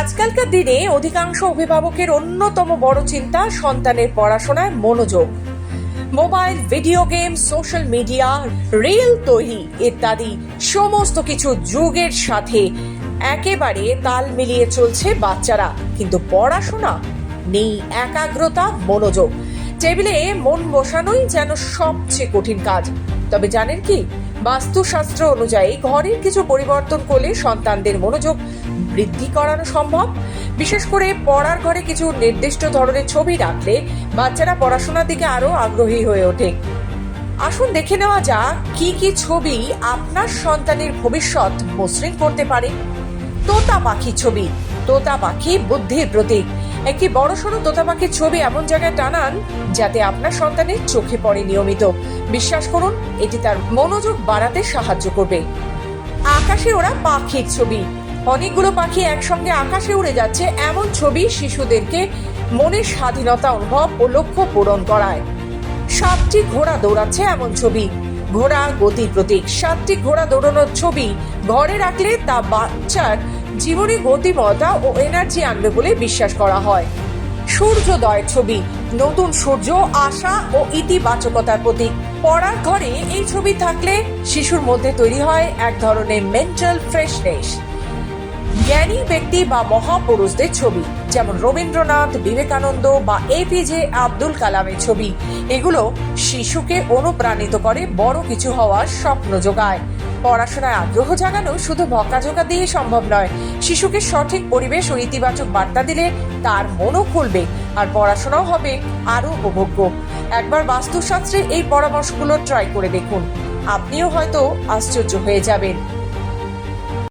আজকালকার দিনে অধিকাংশ অভিভাবকের অন্যতম বড় চিন্তা সন্তানের পড়াশোনায় মনোযোগ। Mobile, video game, social media, reel তৈরি ইত্যাদি সমস্ত কিছু যুগের সাথে একেবারে তাল মিলিয়ে চলছে বাচ্চারা। কিন্তু পড়াশোনা নেই, একাগ্রতা, মনোযোগ। টেবিলে মন বসানোই যেন সবচেয়ে কঠিন কাজ। তবে জানেন কি, বাস্তুশাস্ত্র অনুযায়ী ঘরের কিছু পরিবর্তন করলে সন্তানদের মনোযোগ বৃদ্ধি করানো সম্ভব। বিশেষ করে পড়ার ঘরে কিছু নির্দিষ্ট ধরনের ছবি রাখলে বাচ্চারা পড়াশোনার দিকে আরও আগ্রহী হয়ে ওঠে। আসুন দেখে নেওয়া যাক, কি কি ছবি আপনার সন্তানের ভবিষ্যৎ মসৃণ করতে পারে। তোতা পাখি ছবি, তোতা পাখি বুদ্ধির প্রতীক। একটি বড়সড় তোতা পাখির ছবি এমন জায়গায় টানান যাতে আপনার সন্তানের চোখে পড়ে নিয়মিত। বিশ্বাস করুন, এটি তার মনোযোগ বাড়াতে সাহায্য করবে। আকাশে ওরা পাখির ছবি। অনেকগুলো পাখি একসঙ্গে আকাশে উড়ে যাচ্ছে এমন ছবি শিশুদেরকে মনের স্বাধীনতা অনুভব ও লক্ষ্য পূরণ করায়। সাতটি ঘোড়া দৌড়াচ্ছে এমন ছবি। ঘোড়া গতির প্রতীক। সাতটি ঘোড়া দৌড়ানোর ছবি ঘরে রাখলে তা বাচ্চার জীবনে গতিমতা ও এনার্জি আনবে বলে বিশ্বাস করা হয়। সূর্যোদয়ের ছবি, নতুন সূর্য, আশা ও ইতিবাচকতার প্রতীক। পড়ার ঘরে এই ছবি থাকলে শিশুর মধ্যে তৈরি হয় এক ধরনের মেন্টাল ফ্রেশনেস জ্ঞানী ব্যক্তি বা মহাপুরুষদের ছবি, যেমন রবীন্দ্রনাথ, বিবেকানন্দ বা এপিজে আব্দুল কালামের ছবি। এগুলো শিশুকে অনুপ্রাণিত করে বড় কিছু হওয়ার স্বপ্ন যোগায়। পড়াশোনায় আগ্রহ জানানো শুধু বকাঝোকা দিয়ে সম্ভব নয়, শিশুকে সঠিক পরিবেশ ও ইতিবাচক বার্তা দিলে তার মনও খুলবে আর পড়াশোনাও হবে আরও উপভোগ্য। একবার বাস্তুশাস্ত্রের এই পরামর্শগুলো ট্রাই করে দেখুন। আপনিও হয়তো আশ্চর্য হয়ে যাবেন।